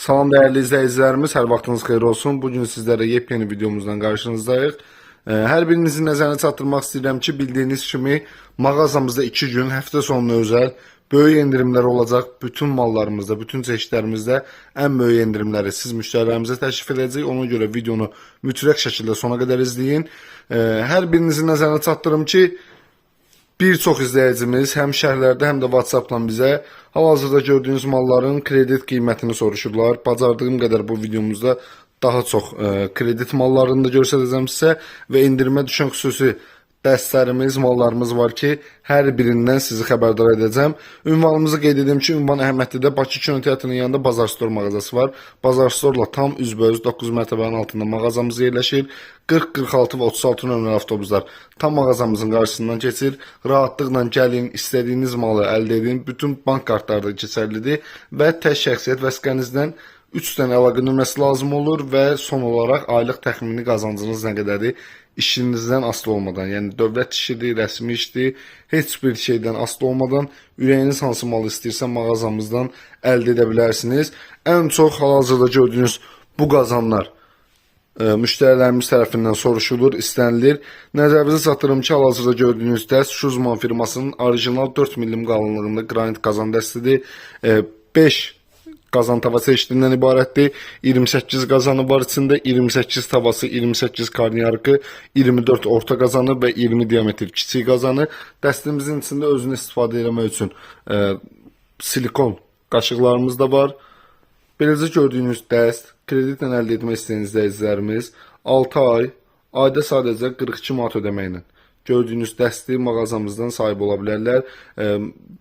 Salam değerli izleyicilerimiz, her vaxtınız xeyir olsun. Bugün sizlere yepyeni videomuzdan karşınızdayıq. Ee, Hər birinizin nəzərinə çatdırmaq istəyirəm ki, bildiyiniz kimi mağazamızda 2 gün həftə sonuna özəl böyük endirimlər olacaq. Bütün mallarımızda, bütün çeşidlərimizdə ən böyük endirimləri siz müştərilərimizə təklif edəcəyik. Ona görə videonu mütləq şəkildə sona qədər izləyin. Ee, Hər birinizin nəzərinə çatdırım ki, Bir çox izləyicimiz həm şərhlərdə, həm də WhatsApp-dan bizə hal-hazırda gördüyünüz malların kredit qiymətini soruşurlar. Bacardığım qədər bu videomuzda daha çox e, kredit mallarını da göstərəcəm sizə və endirimə düşən xüsusi dəstlərimiz, mallarımız var ki, hər birindən sizi xəbərdar edəcəm. Ünvanımızı qeyd edim ki, ünvan Əhmədlidə Bakı Kino Teatrının yanında Bazar Store mağazası var. Bazar Store-la tam üzbəüz 9 mərtəbənin altında mağazamız yerləşir. 40, 46 və 36 nömrəli avtobuslar tam mağazamızın qarşısından keçir. Rahatlıqla gəlin, istədiyiniz malı əldə edin. Bütün bank kartları da keçərlidir və tək şəxsiyyət vəsiqənizdən 3 dənə əlaqə nömrəsi lazım olur və son olaraq aylıq təxmini qazancınız nə qədərdir? işinizdən asılı olmadan, yəni dövlət işidir, rəsmi işdir, heç bir şeydən asılı olmadan ürəyiniz hansı malı istəyirsə mağazamızdan əldə edə bilərsiniz. Ən çox hal-hazırda gördüyünüz bu qazanlar e, müştərilərimiz tərəfindən soruşulur, istənilir. Nəzərinizə çatdırım ki, hal-hazırda gördüyünüz dəst Şuzman firmasının orijinal 4 mm qalınlığında qranit qazan dəstidir. 5 qazan tava çeşidindən ibarətdir. 28 qazanı var içində, 28 tavası, 28 karniyarkı, 24 orta qazanı və 20 diametr kiçik qazanı. Dəstimizin içində özünü istifadə etmək üçün e, silikon qaşıqlarımız da var. Beləcə gördüyünüz dəst kreditlə əldə etmək istəyən izləyicilərimiz 6 ay ayda sadəcə 42 manat ödəməklə gördüyünüz dəsti mağazamızdan sahib ola bilərlər. E,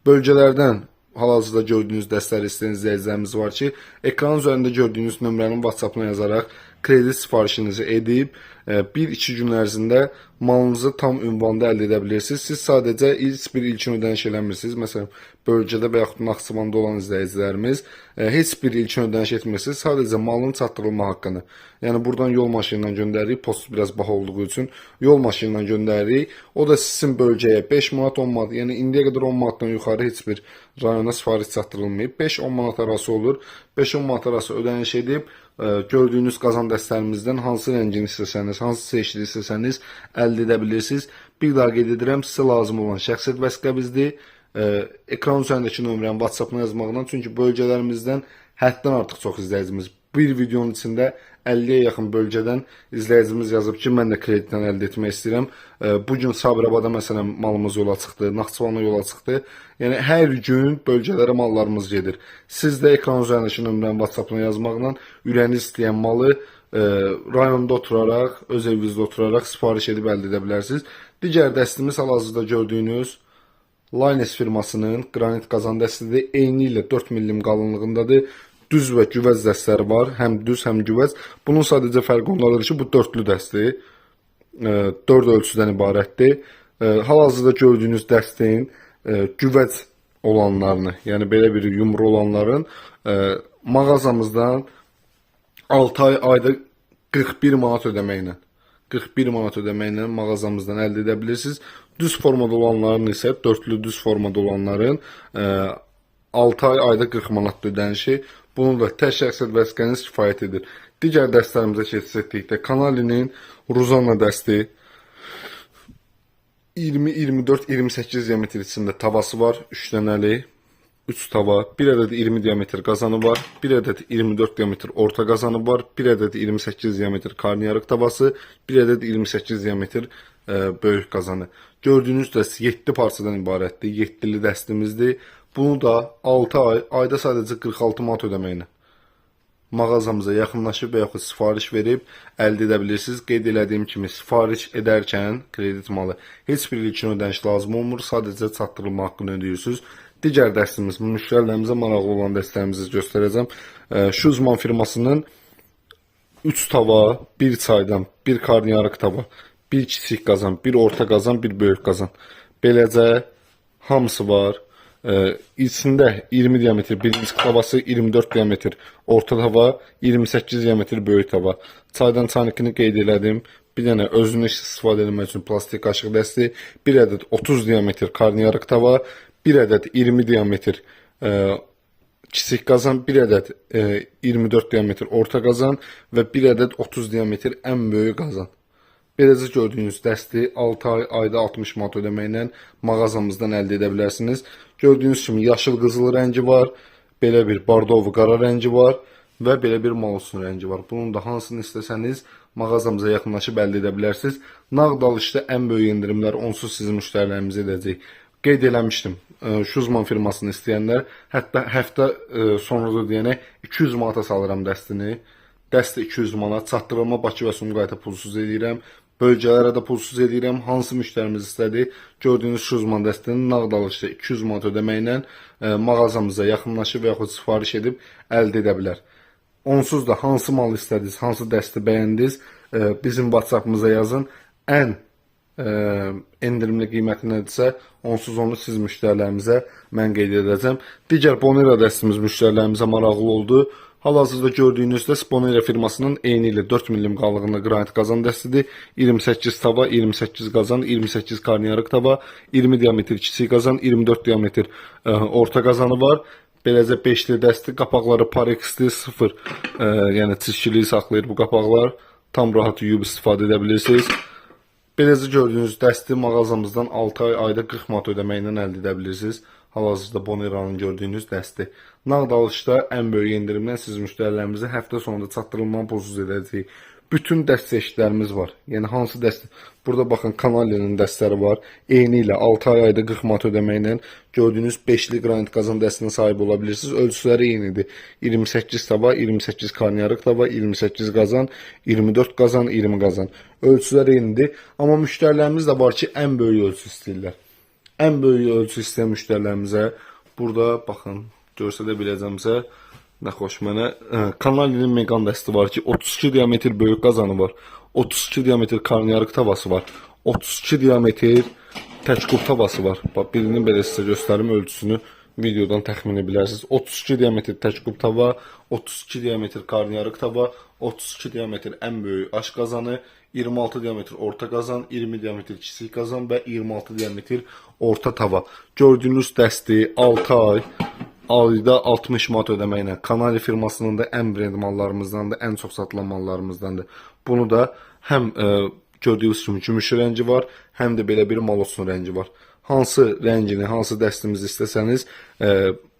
bölgələrdən hal-hazırda gördüyünüz dəstələri istəyən izləyicilərimiz var ki, ekran üzərində gördüyünüz nömrənin WhatsApp-ına yazaraq kredit sifarişinizi edib 1-2 gün ərzində malınızı tam ünvanda əldə edə bilirsiniz. Siz sadəcə heç bir ilkin ödəniş eləmirsiniz. Məsələn, bölgədə və yaxud Naxçıvanda olan izləyicilərimiz e, heç bir ilkin ödəniş etmirsiniz. Sadəcə malın çatdırılma haqqını. Yəni buradan yol maşını ilə göndəririk. Post biraz baha olduğu üçün yol maşını ilə göndəririk. O da sizin bölgəyə 5 manat 10 manat, yəni indiyə qədər 10 manatdan yuxarı heç bir rayona sifariş çatdırılmayıb. 5-10 manat arası olur. 5-10 manat arası ödəniş edib e, gördüyünüz qazan dəstlərimizdən hansı rəngini istəsəniz, hansı seçili istəsəniz əldə edə bilirsiniz. Bir daha qeyd edirəm, sizə lazım olan şəxsiyyət vəsiqə bizdir. E, ekran üzərindəki nömrəni WhatsApp-na yazmaqla, çünki bölgələrimizdən həddən artıq çox izləyicimiz bir videonun içində 50-yə yaxın bölgədən izləyicimiz yazıb ki, mən də kreditdən əldə etmək istəyirəm. E, Bu gün Sabirabada məsələn malımız yola çıxdı, Naxçıvana yola çıxdı. Yəni hər gün bölgələrə mallarımız gedir. Siz də ekran üzərindəki nömrəni WhatsApp-na yazmaqla ürəyiniz istəyən malı e, rayonda oturaraq, öz evinizdə oturaraq sifariş edib əldə edə bilərsiniz. Digər dəstimiz hal-hazırda gördüyünüz Lines firmasının qranit qazan dəstidir. Eyni ilə 4 mm qalınlığındadır. Düz və güvəz dəstləri var. Həm düz, həm güvəz. Bunun sadəcə fərqi ondadır ki, bu dörtlü dəstdir. 4 ölçüdən ibarətdir. E, Hal-hazırda gördüyünüz dəstin e, güvəz olanlarını, yəni belə bir yumru olanların e, mağazamızdan 6 ay ayda 41 manat ödəməklə 41 manat ödəməklə mağazamızdan əldə edə bilirsiniz. Düz formada olanların isə dörtlü düz formada olanların e, 6 ay ayda 40 manat ödənişi. Bunu da tək şəxsiyyət vəsiqəniz kifayət edir. Digər dərslərimizə keçid etdikdə Kanalinin Ruzana dəsti 20, 24, 28 diametr içində tavası var, 3 dənəli. 3 tava, 1 ədəd 20 diametr qazanı var, 1 ədəd 24 diametr orta qazanı var, 1 ədəd 28 diametr karnıyarıq tavası, 1 ədəd 28 diametr e, böyük qazanı. Gördüyünüz dəst 7 parçadan ibarətdir, 7-li dəstimizdir. Bunu da 6 ay, ayda sadəcə 46 manat ödəməklə mağazamıza yaxınlaşıb və yaxud sifariş verib əldə edə bilirsiniz. Qeyd elədiyim kimi sifariş edərkən kredit malı heç bir ilkin ödəniş lazım olmur. Sadəcə çatdırılma haqqını ödəyirsiniz. Digər dərsimiz müştərilərimizə maraqlı olan dərslərimizi göstərəcəm. Şuzman firmasının 3 tava, 1 çaydan, 1 karnıyarıq tava, 1 kiçik qazan, 1 orta qazan, 1 böyük qazan. Beləcə hamısı var. Ee, içində 20 diametr birinci tavası 24 diametr orta tava 28 diametr böyük tava çaydan çanikini qeyd elədim bir dənə özünü istifadə etmək üçün plastik qaşıq dəsti bir ədəd 30 diametr karnıyarıq tava bir ədəd 20 diametr e, kiçik 1 ədəd e, 24 diametr orta qazan və 1 ədəd 30 diametr ən böyük qazan. Beləcə gördüyünüz dəsti 6 ay ayda 60 manat ödəməklə mağazamızdan əldə edə bilərsiniz. Gördüyünüz kimi yaşıl qızıl rəngi var, belə bir bordovu qara rəngi var və belə bir mausun rəngi var. Bunun da hansını istəsəniz mağazamıza yaxınlaşıb əldə edə bilərsiniz. Nağd alışda ən böyük endirimlər onsuz sizin müştərilərimizə edəcək. Qeyd eləmişdim. e, Şuzman firmasını istəyənlər hətta həftə e, sonra da deyənə 200 manata salıram dəstini. Dəstə 200 manat, çatdırılma Bakı və Sumqayıta pulsuz edirəm. Bölgələrə də pulsuz edirəm. Hansı müştərimiz istədi? Gördüyünüz Şuzman dəstinin nağd alışda 200 manat ödəməklə e, mağazamıza yaxınlaşıb və yaxud sifariş edib əldə edə bilər. Onsuz da hansı mal istədiniz, hansı dəsti bəyəndiniz, e, bizim WhatsApp-ımıza yazın. Ən e, endirimli qiyməti nədirsə, onsuz onu siz müştərilərimizə mən qeyd edəcəm. Digər Bonera dəstimiz müştərilərimizə maraqlı oldu. Hal-hazırda gördüyünüzdə Bonera firmasının eyni ilə 4 mm qalınlığında qranit qazan dəstidir. 28 tava, 28 qazan, 28 karnıyarıq tava, 20 diametr kiçik qazan, 24 diametr e, orta qazanı var. Beləcə 5-li dəsti, qapaqları Parex'dir, 0. E, yəni çirkiliyi saxlayır bu qapaqlar. Tam rahat yuyub istifadə edə bilirsiniz. Beləcə gördüyünüz dəsti mağazamızdan 6 ay ayda 40 manat ödəməklə əldə edə bilirsiniz. Hal-hazırda Bonera'nın gördüyünüz dəsti. Nağd alışda ən böyük endirimlə siz müştərilərimizə həftə sonunda çatdırılmanı pulsuz edəcəyik. Bütün dəst çeşidlərimiz var. Yəni hansı dəst? Burada baxın Kanalyanın dəstləri var. Eyni ilə 6 ay ayda 40 manat ödəməklə gördüyünüz 5-li qranit qazan dəstinə sahib ola bilirsiniz. Ölçüləri eynidir. 28 tava, 28 karnıyarıq tava, 28 qazan, 24 qazan, 20 qazan. Ölçülər eynidir. Amma müştərilərimiz də var ki, ən böyük ölçü istəyirlər. Ən böyük ölçü istəyən müştərilərimizə burada baxın, görsədə biləcəmsə nə xoş mənə ə, Kanalinin Megan dəsti var ki, 32 diametr böyük qazanı var. 32 diametr karnıyarıq tavası var. 32 diametr təkqub tavası var. Bax birini belə sizə göstərim ölçüsünü videodan təxmin edə bilərsiniz. 32 diametr təkqub tava, 32 diametr karnıyarıq tava, 32 diametr ən böyük aş qazanı, 26 diametr orta qazan, 20 diametr kiçik qazan və 26 diametr orta tava. Gördüyünüz dəsti 6 ay ayda 60 manat ödəməklə Kanali firmasının da ən brend mallarımızdandır, ən çox satılan mallarımızdandır. Bunu da həm e, gördüyünüz kimi gümüş rəngi var, həm də belə bir malosun rəngi var. Hansı rəngini, hansı dəstimizi istəsəniz, e,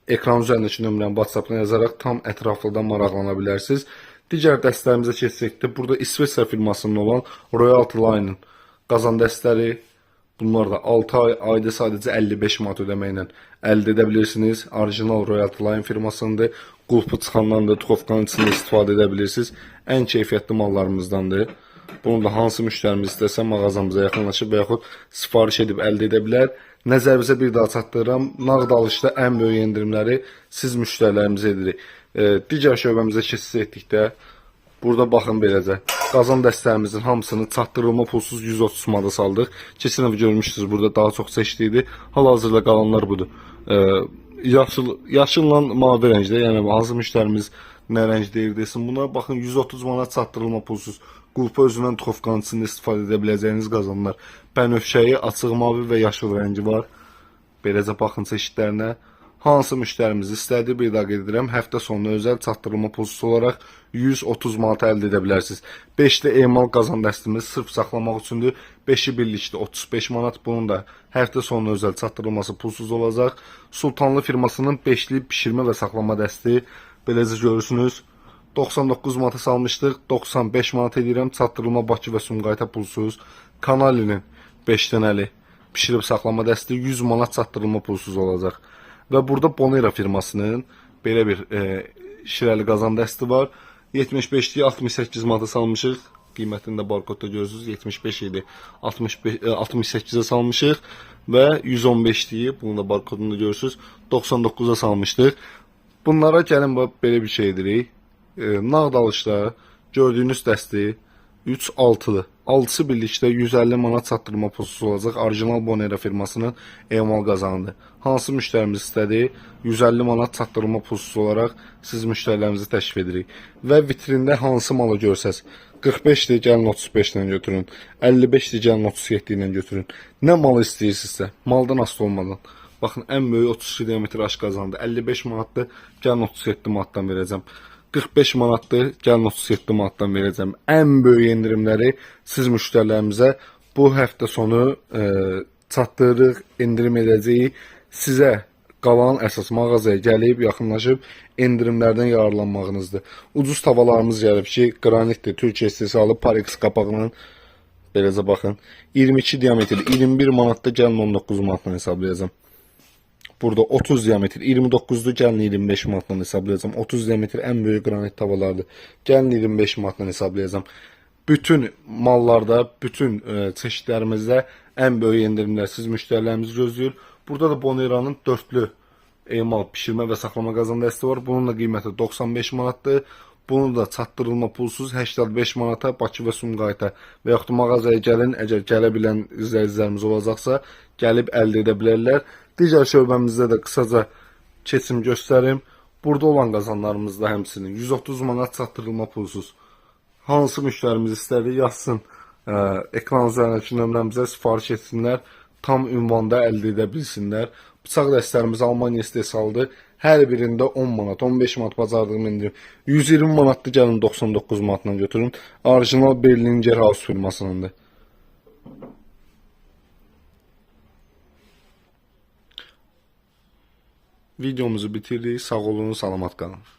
ekran üzərindəki nömrəni WhatsApp-dan yazaraq tam ətraflıdan maraqlana bilərsiniz. Digər dəstlərimizə keçsəkdə, burada İsveçrə firmasının olan Royalty Line-ın qazan Bunlar da 6 ay ayda sadəcə 55 manat ödəməklə əldə edə bilirsiniz. Orijinal Royalty Line firmasındır. Qulpu çıxandan da tuxovkanın içində istifadə edə bilirsiniz. Ən keyfiyyətli mallarımızdandır. Bunu da hansı müştərimiz istəsə mağazamıza yaxınlaşıb və yaxud sifariş edib əldə edə bilər. Nəzərinizə bir daha çatdırıram. Nağd alışda ən böyük endirimləri siz müştərilərimizə edirik. E, digər şöbəmizə keçid etdikdə Burada baxın beləcə. Qazan dəstələrimizin hamısını çatdırılma pulsuz 130 manata saldıq. Keçən dəfə görmüşdünüz burada daha çox idi. Hal-hazırda qalanlar budur. Ee, yaşıl yaşılla mavi rəngdə, yəni hansı müştərimiz nə rəng deyir desin. Buna baxın 130 manat çatdırılma pulsuz. Qulpa özündən tuxovkanın içində istifadə edə biləcəyiniz qazanlar. Bənövşəyi, açıq mavi və yaşıl rəngi var. Beləcə baxın çeşidlərinə. Hansı müştərimiz istədi, bir qeyd edirəm, həftə sonuna özəl çatdırılma pulsuz olaraq 130 manat əldə edə bilərsiniz. 5-də emal qazan dəstimiz sırf saxlamaq üçündür. 5-i birlikdə 35 manat. Bunun da həftə sonuna özəl çatdırılması pulsuz olacaq. Sultanlı firmasının 5-li bişirmə və saxlama dəsti beləcə görürsünüz. 99 manata salmışdıq. 95 manat edirəm. Çatdırılma Bakı və Sumqayıta pulsuz. Kanalinin 5 dənəli bişirib saxlama dəsti 100 manat çatdırılma pulsuz olacaq. Və burada Bonera firmasının belə bir e, şirəli qazan dəsti var. 75-liyi 68 manata salmışıq. Qiymətini də barkodda görürsüz. 75 idi. 65 e, 68-ə salmışıq və 115-liyi bunu da barkodunda görürsüz. 99-a salmışdıq. Bunlara gəlin belə bir şey edirik. E, nağd alışda gördüyünüz dəsti 3 6-lı. 6-sı birlikdə 150 manat çatdırma pulsuz olacaq. Orijinal Bonera firmasının emal qazanıdır. Hansı müştərimiz istədi? 150 manat çatdırma pulsuz olaraq siz müştərilərimizi təşrif edirik. Və vitrində hansı malı görsəz, 45-dir, gəlin 35 ilə götürün. 55-dir, gəlin 37 ilə götürün. Nə mal istəyirsinizsə, maldan asılı olmadan. Baxın ən böyük 32 diametr aşqazandır. 55 manatdır. Gəlin 37 manatdan verəcəm. 45 manatdır. Gəlin 37 manatdan verəcəm. Ən böyük endirimləri siz müştərilərimizə bu həftə sonu e, çatdırırıq, endirim edəcəyik. Sizə qalan əsas mağazaya gəlib, yaxınlaşıb endirimlərdən yararlanmağınızdır. Ucuz tavalarımız gəlib ki, qranitdir, Türkiyə istehsalı Parex qapağının beləcə baxın. 22 diametr 21 manatda gəlin 19 manatdan hesablayacağam. Burada 30 diametr 29'du gəlin 25 manatdan hesablayacağım. 30 diametr ən böyük qranit tavalardır. Gəlin 25 manatdan hesablayacağım. Bütün mallarda, bütün e, çeşidlərimizdə ən böyük endirimlər siz müştərilərimiz gözləyir. Burada da Boneranın dörtlü emal pişirmə və saxlama qazan dəsti var. Bunun da qiyməti 95 manatdır. Bunun da çatdırılma pulsuz 85 manata Bakı və Sumqayıta və yaxud mağazaya gəlin, əgər gələ bilən izləyicilərimiz olacaqsa, gəlib əldə edə bilərlər. Digər şöbəmizdə də qısaca keçim göstərim. Burada olan qazanlarımız da həmçinin 130 manat çatdırılma pulsuz. Hansı müştərimiz istədi yazsın. Ə, ekran üzərindəki nömrəmizə sifariş etsinlər. Tam ünvanda əldə edə bilsinlər. Bıçaq dəstlərimiz Almaniya istehsalıdır. Hər birində 10 manat, 15 manat bacardığım indirim. 120 manatlı gəlin 99 manatla götürün. Orijinal Berlinger House firmasınındır. Videomuzu bitirdik. Sağ olun, salamat qalın.